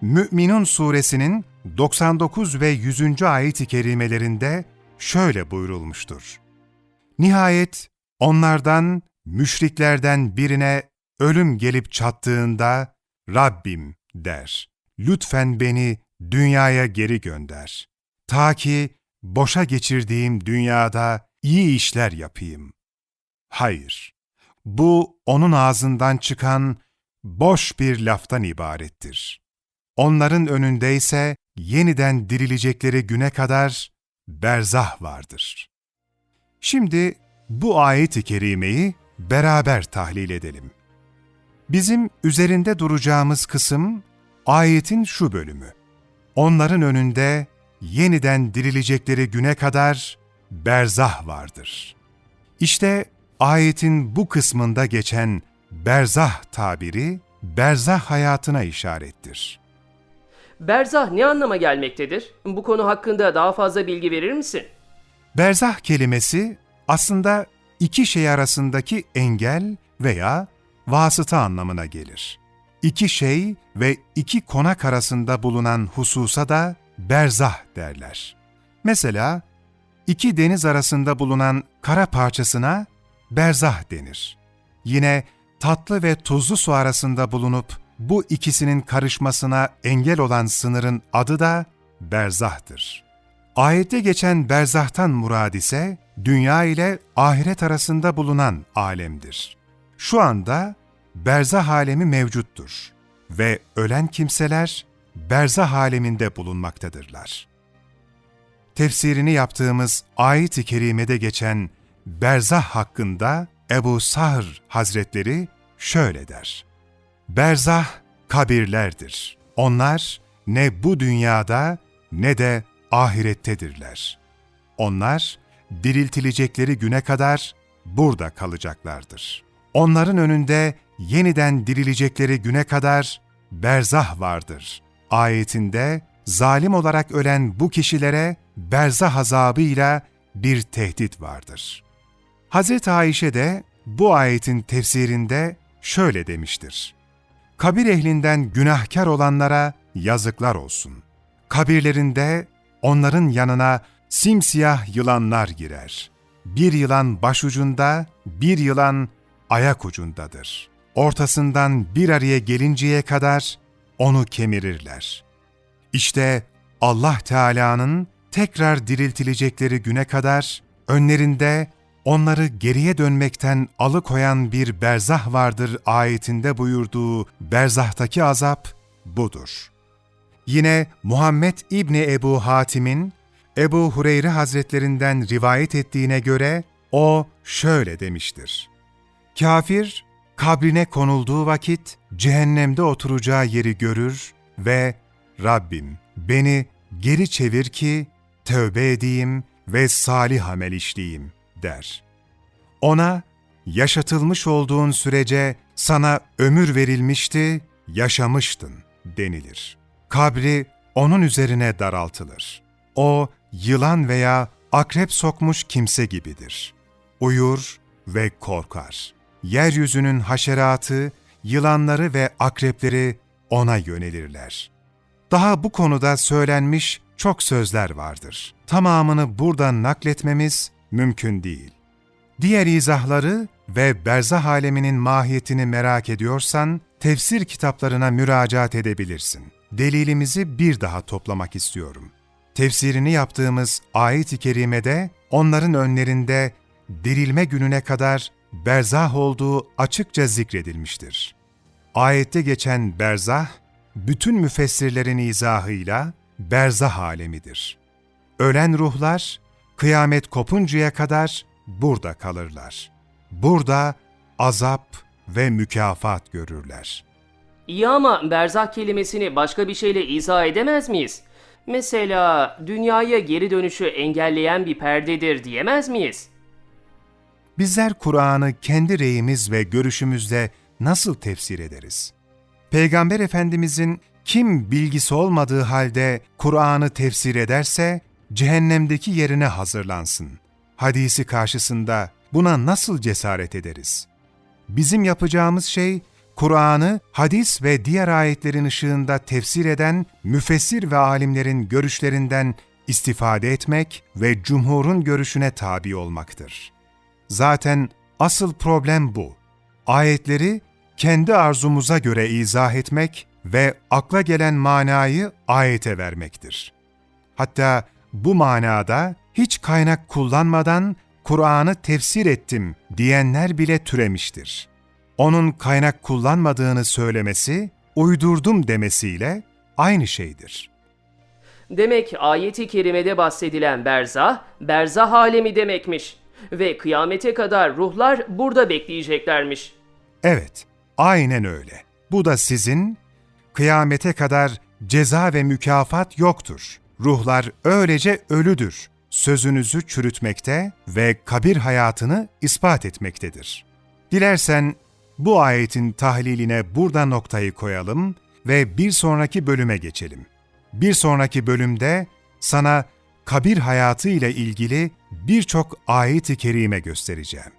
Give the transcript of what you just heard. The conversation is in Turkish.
Mü'minun suresinin 99 ve 100. ayet-i kerimelerinde şöyle buyurulmuştur. Nihayet onlardan, müşriklerden birine ölüm gelip çattığında Rabbim der. Lütfen beni dünyaya geri gönder. Ta ki boşa geçirdiğim dünyada iyi işler yapayım. Hayır, bu onun ağzından çıkan boş bir laftan ibarettir. Onların önünde ise yeniden dirilecekleri güne kadar berzah vardır. Şimdi bu ayet-i kerimeyi beraber tahlil edelim. Bizim üzerinde duracağımız kısım ayetin şu bölümü. Onların önünde yeniden dirilecekleri güne kadar berzah vardır. İşte ayetin bu kısmında geçen berzah tabiri, berzah hayatına işarettir. Berzah ne anlama gelmektedir? Bu konu hakkında daha fazla bilgi verir misin? Berzah kelimesi aslında iki şey arasındaki engel veya vasıta anlamına gelir. İki şey ve iki konak arasında bulunan hususa da berzah derler. Mesela iki deniz arasında bulunan kara parçasına berzah denir. Yine tatlı ve tuzlu su arasında bulunup bu ikisinin karışmasına engel olan sınırın adı da berzahtır. Ayette geçen berzahtan murad ise dünya ile ahiret arasında bulunan alemdir. Şu anda berzah alemi mevcuttur ve ölen kimseler berzah aleminde bulunmaktadırlar. Tefsirini yaptığımız ayet-i kerimede geçen berzah hakkında Ebu Sahr Hazretleri şöyle der. Berzah kabirlerdir. Onlar ne bu dünyada ne de ahirettedirler. Onlar diriltilecekleri güne kadar burada kalacaklardır. Onların önünde yeniden dirilecekleri güne kadar berzah vardır. Ayetinde zalim olarak ölen bu kişilere berzah azabıyla bir tehdit vardır. Hz. Ayşe de bu ayetin tefsirinde şöyle demiştir. Kabir ehlinden günahkar olanlara yazıklar olsun. Kabirlerinde onların yanına simsiyah yılanlar girer. Bir yılan başucunda, bir yılan ayak ucundadır. Ortasından bir araya gelinceye kadar onu kemirirler. İşte Allah Teala'nın tekrar diriltilecekleri güne kadar önlerinde onları geriye dönmekten alıkoyan bir berzah vardır ayetinde buyurduğu berzahtaki azap budur. Yine Muhammed İbni Ebu Hatim'in Ebu Hureyre Hazretlerinden rivayet ettiğine göre o şöyle demiştir. Kafir, kabrine konulduğu vakit cehennemde oturacağı yeri görür ve Rabbim beni geri çevir ki tövbe edeyim ve salih amel işleyeyim der. Ona yaşatılmış olduğun sürece sana ömür verilmişti, yaşamıştın denilir. Kabri onun üzerine daraltılır. O yılan veya akrep sokmuş kimse gibidir. Uyur ve korkar. Yeryüzünün haşeratı, yılanları ve akrepleri ona yönelirler. Daha bu konuda söylenmiş çok sözler vardır. Tamamını buradan nakletmemiz mümkün değil. Diğer izahları ve berzah aleminin mahiyetini merak ediyorsan, tefsir kitaplarına müracaat edebilirsin. Delilimizi bir daha toplamak istiyorum. Tefsirini yaptığımız ayet-i kerimede onların önlerinde dirilme gününe kadar berzah olduğu açıkça zikredilmiştir. Ayette geçen berzah, bütün müfessirlerin izahıyla berzah alemidir. Ölen ruhlar, kıyamet kopuncaya kadar burada kalırlar. Burada azap ve mükafat görürler. İyi ama berzah kelimesini başka bir şeyle izah edemez miyiz? Mesela dünyaya geri dönüşü engelleyen bir perdedir diyemez miyiz? Bizler Kur'an'ı kendi reyimiz ve görüşümüzle nasıl tefsir ederiz? Peygamber Efendimizin kim bilgisi olmadığı halde Kur'an'ı tefsir ederse cehennemdeki yerine hazırlansın. Hadisi karşısında buna nasıl cesaret ederiz? Bizim yapacağımız şey Kur'an'ı hadis ve diğer ayetlerin ışığında tefsir eden müfessir ve alimlerin görüşlerinden istifade etmek ve cumhurun görüşüne tabi olmaktır. Zaten asıl problem bu. Ayetleri kendi arzumuza göre izah etmek ve akla gelen manayı ayete vermektir. Hatta bu manada hiç kaynak kullanmadan Kur'an'ı tefsir ettim diyenler bile türemiştir. Onun kaynak kullanmadığını söylemesi, uydurdum demesiyle aynı şeydir. Demek ayeti kerimede bahsedilen berzah, berzah alemi demekmiş. Ve kıyamete kadar ruhlar burada bekleyeceklermiş. Evet, aynen öyle. Bu da sizin kıyamete kadar ceza ve mükafat yoktur. Ruhlar öylece ölüdür. Sözünüzü çürütmekte ve kabir hayatını ispat etmektedir. Dilersen bu ayetin tahliline burada noktayı koyalım ve bir sonraki bölüme geçelim. Bir sonraki bölümde sana kabir hayatı ile ilgili birçok ayet-i kerime göstereceğim.